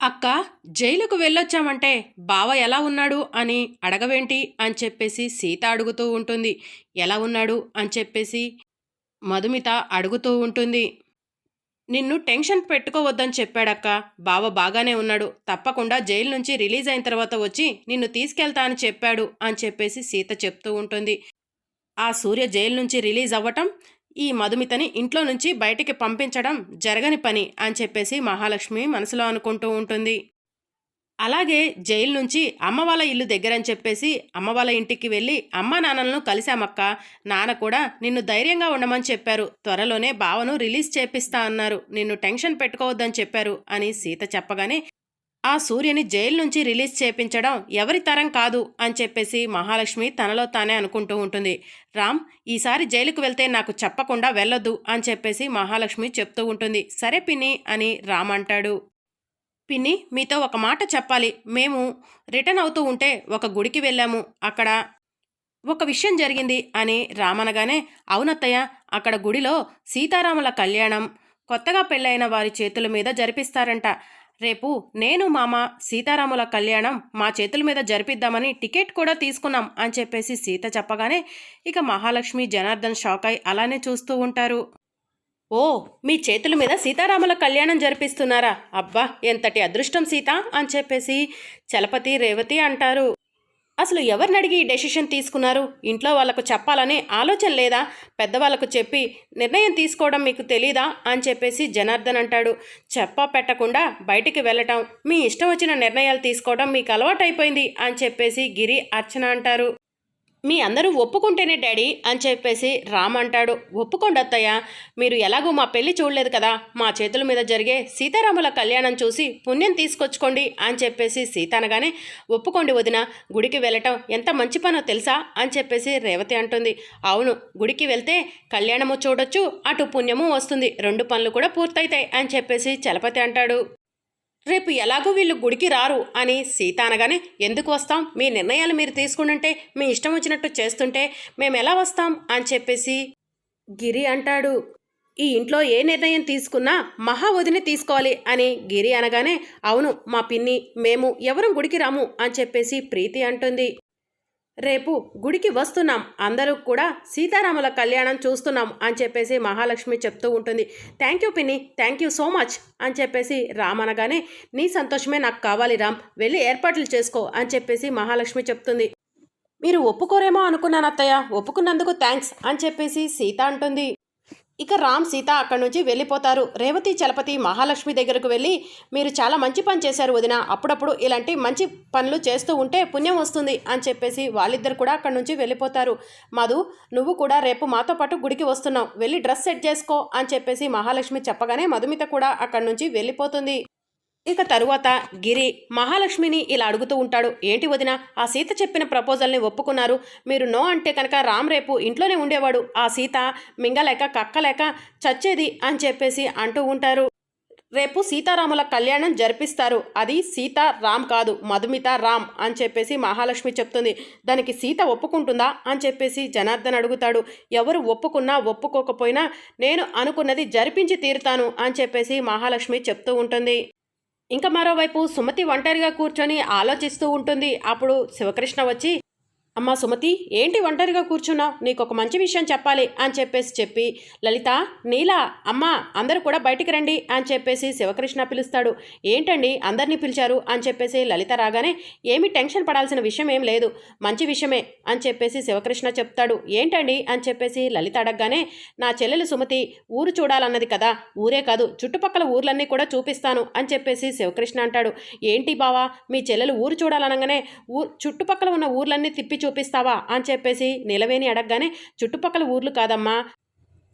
అక్క జైలుకు వెళ్ళొచ్చామంటే బావ ఎలా ఉన్నాడు అని అడగవేంటి అని చెప్పేసి సీత అడుగుతూ ఉంటుంది. ఎలా ఉన్నాడు అని చెప్పేసి మధుమిత అడుగుతూ ఉంటుంది. నిన్ను టెన్షన్ పెట్టుకోవద్దని చెప్పాడక్క. బావ బాగానే ఉన్నాడు. తప్పకుండా జైలు నుంచి రిలీజ్ అయిన తర్వాత వచ్చి నిన్ను తీసుకెళ్తా అని చెప్పాడు అని చెప్పేసి సీత చెప్తూ ఉంటుంది. ఆ సూర్య జైలు నుంచి రిలీజ్ అవ్వటం ఈ మధుమితని ఇంట్లో నుంచి బయటికి పంపించడం జరగని పని అని చెప్పేసి మహాలక్ష్మి మనసులో అనుకుంటూ ఉంటుంది. అలాగే జైలు నుంచి అమ్మ వాళ్ళ ఇల్లు దగ్గరని చెప్పేసి అమ్మ వాళ్ళ ఇంటికి వెళ్ళి అమ్మ నాన్నలను కలిశామక్క నాన్న కూడా నిన్ను ధైర్యంగా ఉండమని చెప్పారు. త్వరలోనే బావను రిలీజ్ చేపిస్తా అన్నారు. నిన్ను టెన్షన్ పెట్టుకోవద్దని చెప్పారు అని సీత చెప్పగానే ఆ సూర్యని జైలు నుంచి రిలీజ్ చేపించడం ఎవరి తరం కాదు అని చెప్పేసి మహాలక్ష్మి తనలో తానే అనుకుంటూ ఉంటుంది. రామ్ ఈసారి జైలుకు వెళ్తే నాకు చెప్పకుండా వెళ్ళొద్దు అని చెప్పేసి మహాలక్ష్మి చెప్తూ ఉంటుంది. సరే పిన్ని అని రామ్ అంటాడు. పిన్ని మీతో ఒక మాట చెప్పాలి. మేము రిటర్న్ అవుతూ ఉంటే ఒక గుడికి వెళ్ళాము. అక్కడ ఒక విషయం జరిగింది అని రామనగానే అవునత్తయ్య అక్కడ గుడిలో సీతారాముల కళ్యాణం కొత్తగా పెళ్ళైన వారి చేతుల మీద జరిపిస్తారంట. రేపు నేను మామ సీతారాముల కళ్యాణం మా చేతుల మీద జరిపిద్దామని టికెట్ కూడా తీసుకున్నాం అని చెప్పేసి సీత చెప్పగానే ఇక మహాలక్ష్మి జనార్దన్ షాక్ అయి అలానే చూస్తూ ఉంటారు. ఓ మీ చేతుల మీద సీతారాముల కళ్యాణం జరిపిస్తున్నారా? అబ్బా ఎంతటి అదృష్టం సీత అని చెప్పేసి చలపతి రేవతి అంటారు. అసలు ఎవరిని అడిగి డెసిషన్ తీసుకున్నారు? ఇంట్లో వాళ్ళకు చెప్పాలనే ఆలోచన లేదా? పెద్దవాళ్ళకు చెప్పి నిర్ణయం తీసుకోవడం మీకు తెలీదా? అని చెప్పేసి జనార్దన్ అంటాడు. చెప్పా పెట్టకుండా బయటికి వెళ్ళటం మీ ఇష్టం వచ్చిన నిర్ణయాలు తీసుకోవడం మీకు అలవాటైపోయింది అని చెప్పేసి గిరి అర్చన అంటారు. మీ అందరూ ఒప్పుకుంటేనే డాడీ అని చెప్పేసి రామ్ అంటాడు. ఒప్పుకోండి అత్తయ్య మీరు ఎలాగో మా పెళ్ళి చూడలేదు కదా మా చేతుల మీద జరిగే సీతారాముల కళ్యాణం చూసి పుణ్యం తీసుకొచ్చుకోండి అని చెప్పేసి సీత అనగానే ఒప్పుకోండి వదిన గుడికి వెళ్ళటం ఎంత మంచి పనో తెలుసా అని చెప్పేసి రేవతి అంటుంది. అవును గుడికి వెళ్తే కళ్యాణము చూడొచ్చు అటు పుణ్యము వస్తుంది రెండు పనులు కూడా పూర్తయితాయి అని చెప్పేసి చలపతి అంటాడు. రేపు ఎలాగో వీళ్ళు గుడికి రారు అని సీత అనగానే ఎందుకు వస్తాం? మీ నిర్ణయాలు మీరు తీసుకుంటుంటే మీ ఇష్టం వచ్చినట్టు చేస్తుంటే మేము ఎలా వస్తాం? అని చెప్పేసి గిరి అంటాడు. ఈ ఇంట్లో ఏ నిర్ణయం తీసుకున్నా మహా వదిని తీసుకోవాలి అని గిరి అనగానే అవును మా పిన్ని మేము ఎవరం గుడికి రాము అని చెప్పేసి ప్రీతి అంటుంది. రేపు గుడికి వస్తున్నాం. అందరూ కూడా సీతారాముల కళ్యాణం చూస్తున్నాం అని చెప్పేసి మహాలక్ష్మి చెప్తూ ఉంటుంది. థ్యాంక్ యూ పిన్ని థ్యాంక్ యూ సో మచ్ అని చెప్పేసి రామ్ అనగానే నీ సంతోషమే నాకు కావాలి రామ్ వెళ్ళి ఏర్పాట్లు చేసుకో అని చెప్పేసి మహాలక్ష్మి చెప్తుంది. మీరు ఒప్పుకోరేమో అనుకున్నాను అత్తయ్య ఒప్పుకున్నందుకు థ్యాంక్స్ అని చెప్పేసి సీత అంటుంది. ఇక రామ్ సీత అక్కడి నుంచి వెళ్ళిపోతారు. రేవతి చలపతి మహాలక్ష్మి దగ్గరకు వెళ్ళి మీరు చాలా మంచి పని చేశారు వదిన. అప్పుడప్పుడు ఇలాంటి మంచి పనులు చేస్తూ ఉంటే పుణ్యం వస్తుంది అని చెప్పేసి వాళ్ళిద్దరు కూడా అక్కడి నుంచి వెళ్ళిపోతారు. మధు నువ్వు కూడా రేపు మాతో పాటు గుడికి వస్తున్నావు. వెళ్ళి డ్రెస్ సెట్ చేసుకో అని చెప్పేసి మహాలక్ష్మి చెప్పగానే మధుమిత కూడా అక్కడి నుంచి వెళ్ళిపోతుంది. ఇక తరువాత గిరి మహాలక్ష్మిని ఇలా అడుగుతూ ఉంటాడు. ఏంటి వదిన ఆ సీత చెప్పిన ప్రపోజల్ని ఒప్పుకున్నారు. మీరు నో అంటే కనుక రామ్ రేపు ఇంట్లోనే ఉండేవాడు. ఆ సీత మింగలేక కక్కలేక చచ్చేది అని చెప్పేసి అంటూ ఉంటారు. రేపు సీతారాముల కళ్యాణం జరిపిస్తారు. అది సీత రామ్ కాదు మధుమిత రామ్ అని చెప్పేసి మహాలక్ష్మి చెప్తుంది. దానికి సీత ఒప్పుకుంటుందా? అని చెప్పేసి జనార్దన్ అడుగుతాడు. ఎవరు ఒప్పుకున్నా ఒప్పుకోకపోయినా నేను అనుకున్నది జరిపించి తీరుతాను అని చెప్పేసి మహాలక్ష్మి చెప్తూ ఉంటుంది. ఇంకా మరోవైపు సుమతి ఒంటరిగా కూర్చొని ఆలోచిస్తూ ఉంటుంది. అప్పుడు శివకృష్ణ వచ్చి అమ్మా సుమతి ఏంటి ఒంటరిగా కూర్చున్నావు? నీకు ఒక మంచి విషయం చెప్పాలి అని చెప్పేసి చెప్పి లలిత నీలా అమ్మా అందరూ కూడా బయటికి రండి అని చెప్పేసి శివకృష్ణ పిలుస్తాడు. ఏంటండి అందరినీ పిలిచారు అని చెప్పేసి లలిత రాగానే ఏమి టెన్షన్ పడాల్సిన విషయం ఏం లేదు మంచి విషయమే అని చెప్పేసి శివకృష్ణ చెప్తాడు. ఏంటండి అని చెప్పేసి లలిత అడగగానే నా చెల్లెలు సుమతి ఊరు చూడాలన్నది కదా ఊరే కాదు చుట్టుపక్కల ఊర్లన్నీ కూడా చూపిస్తాను అని చెప్పేసి శివకృష్ణ అంటాడు. ఏంటి బావా మీ చెల్లెలు ఊరు చూడాలనగానే ఊ చుట్టుపక్కల ఉన్న ఊర్లన్నీ తిప్పి చూపిస్తావా అని చెప్పేసి నిలవేని అడగగానే చుట్టుపక్కల ఊర్లు కాదమ్మా.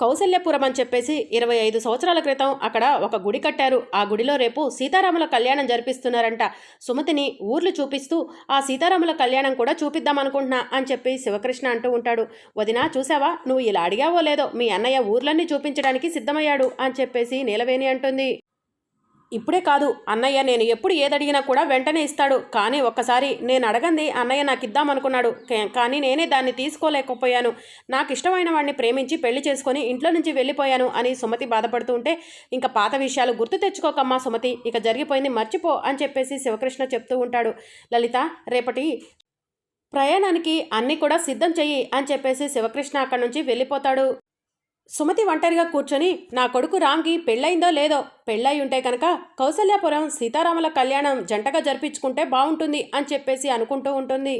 కౌసల్యపురం అని చెప్పేసి ఇరవై ఐదు సంవత్సరాల క్రితం అక్కడ ఒక గుడి కట్టారు. ఆ గుడిలో రేపు సీతారాముల కళ్యాణం జరిపిస్తున్నారంట. సుమతిని ఊర్లు చూపిస్తూ ఆ సీతారాముల కళ్యాణం కూడా చూపిద్దామనుకుంటున్నా అని చెప్పి శివకృష్ణ అంటూ ఉంటాడు. వదినా చూసావా? నువ్వు ఇలా అడిగావో లేదో మీ అన్నయ్య ఊర్లన్నీ చూపించడానికి సిద్ధమయ్యాడు అని చెప్పేసి నీలవేణి అంటుంది. ఇప్పుడే కాదు అన్నయ్య నేను ఎప్పుడు ఏదడిగినా కూడా వెంటనే ఇస్తాడు. కానీ ఒక్కసారి నేను అడగంది అన్నయ్య నాకు ఇద్దామనుకున్నాడు కానీ నేనే దాన్ని తీసుకోలేకపోయాను. నాకు ఇష్టమైన వాడిని ప్రేమించి పెళ్ళి చేసుకొని ఇంట్లో నుంచి వెళ్ళిపోయాను అని సుమతి బాధపడుతూ ఉంటే ఇంకా పాత విషయాలు గుర్తు తెచ్చుకోకమ్మా సుమతి ఇక జరిగిపోయింది మర్చిపో అని చెప్పేసి శివకృష్ణ చెప్తూ ఉంటాడు. లలిత రేపటి ప్రయాణానికి అన్నీ కూడా సిద్ధం చెయ్యి అని చెప్పేసి శివకృష్ణ అక్కడి నుంచి వెళ్ళిపోతాడు. సుమతి ఒంటరిగా కూర్చొని నా కొడుకు రామ్కి పెళ్ళయిందో లేదో పెళ్ళయి ఉంటే కనుక కౌసల్యాపురం సీతారాముల కళ్యాణం జంటగా జరిపించుకుంటే బాగుంటుంది అని చెప్పేసి అనుకుంటూ ఉంటుంది.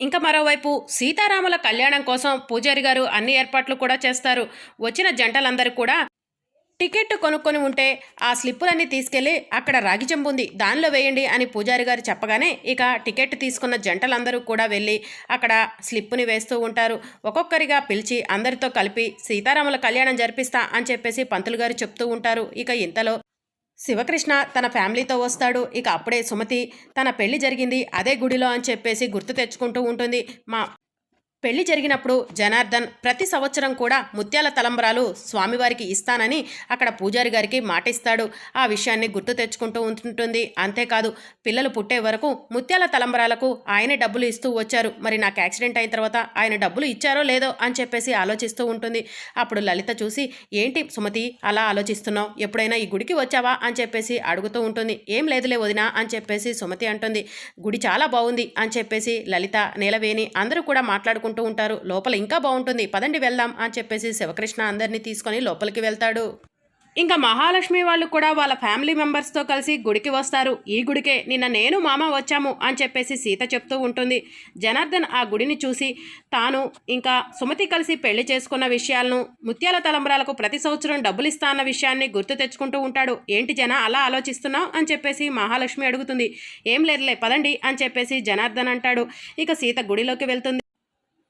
ఇంకా మరోవైపు సీతారాముల కళ్యాణం కోసం పూజారి గారు అన్ని ఏర్పాట్లు కూడా చేస్తారు. వచ్చిన జంటలందరూ కూడా టికెట్ కొనుక్కొని ఉంటే ఆ స్లిప్పులన్నీ తీసుకెళ్ళి అక్కడ రాగి చెంబు ఉంది దానిలో వేయండి అని పూజారి గారు చెప్పగానే ఇక టికెట్ తీసుకున్న జంటలందరూ కూడా వెళ్ళి అక్కడ స్లిప్పుని వేస్తూ ఉంటారు. ఒక్కొక్కరిగా పిలిచి అందరితో కలిపి సీతారాముల కళ్యాణం జరిపిస్తా అని చెప్పేసి పంతులు గారు చెప్తూ ఉంటారు. ఇక ఇంతలో శివకృష్ణ తన ఫ్యామిలీతో వస్తాడు. ఇక అప్పుడే సుమతి తన పెళ్ళి జరిగింది అదే గుడిలో అని చెప్పేసి గుర్తు తెచ్చుకుంటూ ఉంటుంది. మా పెళ్ళి జరిగినప్పుడు జనార్దన్ ప్రతి సంవత్సరం కూడా ముత్యాల తలంబరాలు స్వామివారికి ఇస్తానని అక్కడ పూజారి గారికి మాటిస్తాడు. ఆ విషయాన్ని గుర్తు తెచ్చుకుంటూ ఉంటుంటుంది. అంతేకాదు పిల్లలు పుట్టే వరకు ముత్యాల తలంబరాలకు ఆయనే డబ్బులు ఇస్తూ వచ్చారు. మరి నాకు యాక్సిడెంట్ అయిన తర్వాత ఆయన డబ్బులు ఇచ్చారో లేదో అని చెప్పేసి ఆలోచిస్తూ ఉంటుంది. అప్పుడు లలిత చూసి ఏంటి సుమతి అలా ఆలోచిస్తున్నావు? ఎప్పుడైనా ఈ గుడికి వచ్చావా? అని చెప్పేసి అడుగుతూ ఉంటుంది. ఏం లేదులే వదినా అని చెప్పేసి సుమతి అంటుంది. గుడి చాలా బాగుంది అని చెప్పేసి లలిత నీలవేణి అందరూ కూడా మాట్లాడుకుంటూ ఉంటారు. లోపల ఇంకా బాగుంటుంది. పదండి వెళ్దాం అని చెప్పేసి శివకృష్ణ అందరినీ తీసుకొని లోపలికి వెళ్తాడు. ఇంకా మహాలక్ష్మి వాళ్ళు కూడా వాళ్ళ ఫ్యామిలీ మెంబర్స్తో కలిసి గుడికి వస్తారు. ఈ గుడికే నిన్న నేను మామ వచ్చాము అని చెప్పేసి సీత చెప్తూ ఉంటుంది. జనార్దన్ ఆ గుడిని చూసి తాను ఇంకా సుమతి కలిసి పెళ్ళి చేసుకున్న విషయాలను ముత్యాల తలంబరాలకు ప్రతి సంవత్సరం డబ్బులు ఇస్తా అన్న విషయాన్ని గుర్తు తెచ్చుకుంటూ ఉంటాడు. ఏంటి జన అలా ఆలోచిస్తున్నావు? అని చెప్పేసి మహాలక్ష్మి అడుగుతుంది. ఏం లేదులే పదండి అని చెప్పేసి జనార్దన్ అంటాడు. ఇక సీత గుడిలోకి వెళ్తుంది.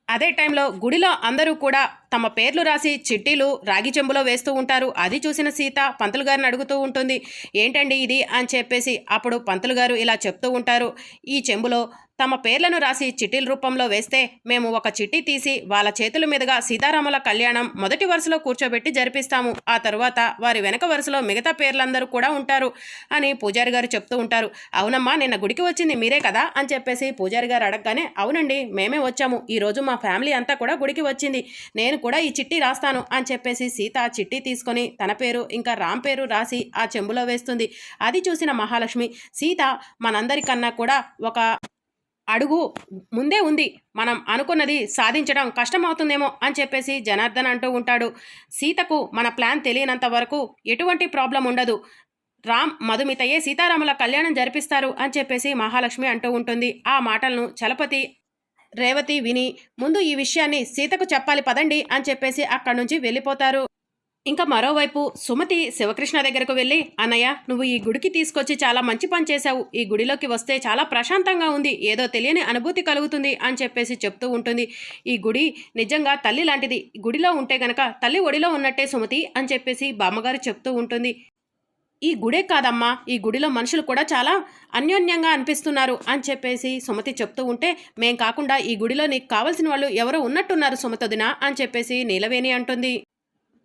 అదే టైంలో గుడిలో అందరూ కూడా తమ పేర్లు రాసి చిట్టీలు రాగి చెంబులో వేస్తూ ఉంటారు. అది చూసిన సీత పంతులు గారిని అడుగుతూ ఉంటుంది. ఏంటండి ఇది? అని చెప్పేసి అప్పుడు పంతులు గారు ఇలా చెప్తూ ఉంటారు. ఈ చెంబులో తమ పేర్లను రాసి చిట్టీల రూపంలో వేస్తే మేము ఒక చిట్టి తీసి వాళ్ళ చేతుల మీదుగా సీతారాముల కళ్యాణం మొదటి వరుసలో కూర్చోబెట్టి జరిపిస్తాము. ఆ తరువాత వారి వెనక వరుసలో మిగతా పేర్లందరూ కూడా ఉంటారు అని పూజారి గారు చెప్తూ ఉంటారు. అవునమ్మా నిన్న గుడికి వచ్చింది మీరే కదా అని చెప్పేసి పూజారి గారు అడగగానే అవునండి మేమే వచ్చాము. ఈరోజు మా ఫ్యామిలీ అంతా కూడా గుడికి వచ్చింది. నేను కూడా ఈ చిట్టి రాస్తాను అని చెప్పేసి సీత ఆ చిట్టి తీసుకొని తన పేరు ఇంకా రామ్ పేరు రాసి ఆ చెంబులో వేస్తుంది. అది చూసిన మహాలక్ష్మి సీత మనందరికన్నా కూడా ఒక అడుగు ముందే ఉంది. మనం అనుకున్నది సాధించడం కష్టమవుతుందేమో అని చెప్పేసి జనార్దన్ అంటూ ఉంటాడు. సీతకు మన ప్లాన్ తెలియనంత వరకు ఎటువంటి ప్రాబ్లం ఉండదు. రామ్ మధుమితయే సీతారాముల కళ్యాణం జరిపిస్తారు అని చెప్పేసి మహాలక్ష్మి అంటూ ఉంటుంది. ఆ మాటలను చలపతి రేవతి విని ముందు ఈ విషయాన్ని సీతకు చెప్పాలి పదండి అని చెప్పేసి అక్కడి నుంచి వెళ్ళిపోతారు. ఇంకా మరోవైపు సుమతి శివకృష్ణ దగ్గరకు వెళ్ళి అన్నయ్య నువ్వు ఈ గుడికి తీసుకొచ్చి చాలా మంచి పని చేశావు. ఈ గుడిలోకి వస్తే చాలా ప్రశాంతంగా ఉంది. ఏదో తెలియని అనుభూతి కలుగుతుంది అని చెప్పేసి చెప్తూ ఉంటుంది. ఈ గుడి నిజంగా తల్లి లాంటిది. గుడిలో ఉంటే గనక తల్లి ఒడిలో ఉన్నట్టే సుమతి అని చెప్పేసి బామ్మగారు చెప్తూ ఉంటుంది. ఈ గుడే కాదమ్మా. ఈ గుడిలో మనుషులు కూడా చాలా అన్యోన్యంగా అనిపిస్తున్నారు అని చెప్పేసి సుమతి చెప్తూ ఉంటే మేం కాకుండా ఈ గుడిలో నీకు కావలసిన వాళ్ళు ఎవరో ఉన్నట్టున్నారు సుమతదినా అని చెప్పేసి నీలవేణి అంటుంది.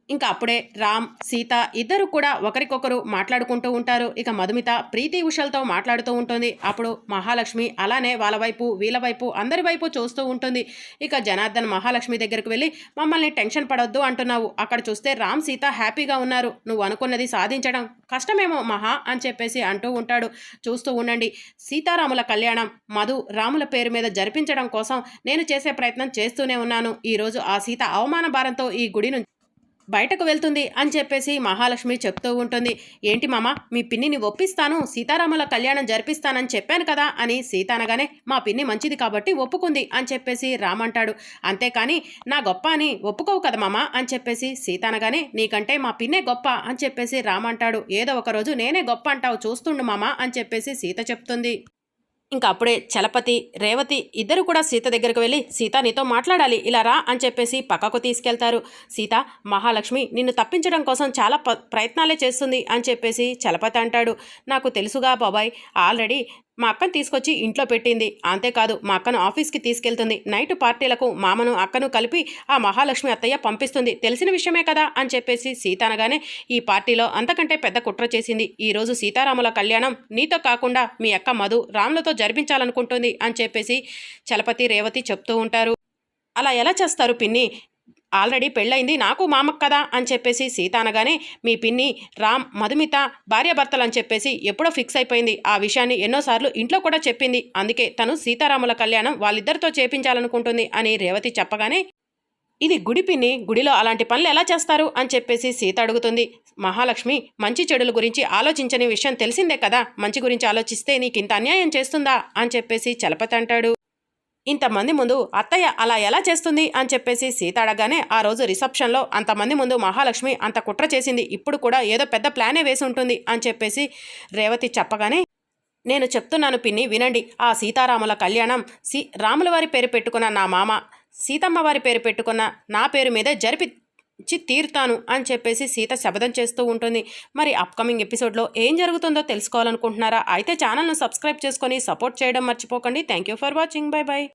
ఇంకా అప్పుడే రామ్ సీత ఇద్దరు కూడా ఒకరికొకరు మాట్లాడుకుంటూ ఉంటారు. ఇక మధుమిత ప్రీతి ఉషలతో మాట్లాడుతూ ఉంటుంది. అప్పుడు మహాలక్ష్మి అలానే వాళ్ళ వైపు వీళ్ళ వైపు అందరి వైపు చూస్తూ ఉంటుంది. ఇక జనార్దన్ మహాలక్ష్మి దగ్గరకు వెళ్ళి మమ్మల్ని టెన్షన్ పడొద్దు అంటున్నావు. అక్కడ చూస్తే రామ్ సీత హ్యాపీగా ఉన్నారు. నువ్వు అనుకున్నది సాధించడం కష్టమేమో మహా అని చెప్పేసి అంటూ ఉంటాడు. చూస్తూ ఉండండి. సీతారాముల కళ్యాణం మధు రాముల పేరు మీద జరిపించడం కోసం నేను చేసే ప్రయత్నం చేస్తూనే ఉన్నాను. ఈరోజు ఆ సీత అవమాన భారంతో ఈ గుడి నుంచి బయటకు వెళ్తుంది అని చెప్పేసి మహాలక్ష్మి చెప్తూ ఉంటుంది. ఏంటి మామ మీ పిన్నిని ఒప్పిస్తాను సీతారాముల కళ్యాణం జరిపిస్తానని చెప్పాను కదా అని సీత అనగానే మా పిన్ని మంచిది కాబట్టి ఒప్పుకుంది అని చెప్పేసి రామంటాడు అంతేకాని నా గొప్ప అని ఒప్పుకోవు కదా మామ అని చెప్పేసి సీత అనగానే నీకంటే మా పిన్నే గొప్ప అని చెప్పేసి రామంటాడు ఏదో ఒక రోజు నేనే గొప్ప అంటావు చూస్తుండు మామ అని చెప్పేసి సీత చెప్తుంది. ఇంకా అప్పుడే చలపతి రేవతి ఇద్దరు కూడా సీత దగ్గరకు వెళ్ళి సీత నీతో మాట్లాడాలి ఇలా రా అని చెప్పేసి పక్కకు తీసుకెళ్తారు. సీత మహాలక్ష్మి నిన్ను తప్పించడం కోసం చాలా ప్రయత్నాలే చేస్తుంది అని చెప్పేసి చలపతి అంటాడు. నాకు తెలుసుగా బాబాయ్ ఆల్రెడీ మా అక్కను తీసుకొచ్చి ఇంట్లో పెట్టింది. అంతేకాదు మా అక్కను ఆఫీస్కి తీసుకెళ్తుంది. నైట్ పార్టీలకు మామను అక్కను కలిపి ఆ మహాలక్ష్మి అత్తయ్య పంపిస్తుంది. తెలిసిన విషయమే కదా అని చెప్పేసి సీత అనగానే ఈ పార్టీలో అంతకంటే పెద్ద కుట్ర చేసింది. ఈరోజు సీతారాముల కళ్యాణం నీతో కాకుండా మీ అక్క మధు రాములతో జరిపించాలనుకుంటుంది అని చెప్పేసి చలపతి రేవతి చెప్తూ ఉంటారు. అలా ఎలా చేస్తారు పిన్ని? ఆల్రెడీ పెళ్ళయింది నాకు మామక్క కదా అని చెప్పేసి సీత అనగానే మీ పిన్ని రామ్ మధుమిత భార్యాభర్తలు అని చెప్పేసి ఎప్పుడో ఫిక్స్ అయిపోయింది. ఆ విషయాన్ని ఎన్నోసార్లు ఇంట్లో కూడా చెప్పింది. అందుకే తను సీతారాముల కళ్యాణం వాళ్ళిద్దరితో చేపించాలనుకుంటుంది అని రేవతి చెప్పగానే ఇది గుడి పిన్ని గుడిలో అలాంటి పనులు ఎలా చేస్తారు? అని చెప్పేసి సీత అడుగుతుంది. మహాలక్ష్మి మంచి చెడుల గురించి ఆలోచించని విషయం తెలిసిందే కదా. మంచి గురించి ఆలోచిస్తే నీకు ఇంత అన్యాయం చేస్తుందా? అని చెప్పేసి చలపతి అంటాడు. ఇంతమంది ముందు అత్తయ్య అలా ఎలా చేస్తుంది అని చెప్పేసి సీత అడగానే ఆ రోజు రిసెప్షన్లో అంతమంది ముందు మహాలక్ష్మి అంత కుట్ర చేసింది. ఇప్పుడు కూడా ఏదో పెద్ద ప్లానే వేసి ఉంటుంది అని చెప్పేసి రేవతి చెప్పగానే నేను చెప్తున్నాను పిన్ని వినండి. ఆ సీతారాముల కళ్యాణం సీ రాముల వారి పేరు పెట్టుకున్న నా మామ సీతమ్మ వారి పేరు పెట్టుకున్న నా పేరు మీదే జరిపించి తీరుతాను అని చెప్పేసి సీత శబదం చేస్తూ ఉంటుంది. మరి అప్కమింగ్ ఎపిసోడ్లో ఏం జరుగుతుందో తెలుసుకోవాలనుకుంటున్నారా? అయితే ఛానల్ను సబ్స్క్రైబ్ చేసుకొని సపోర్ట్ చేయడం మర్చిపోకండి. Thank you for watching. Bye bye.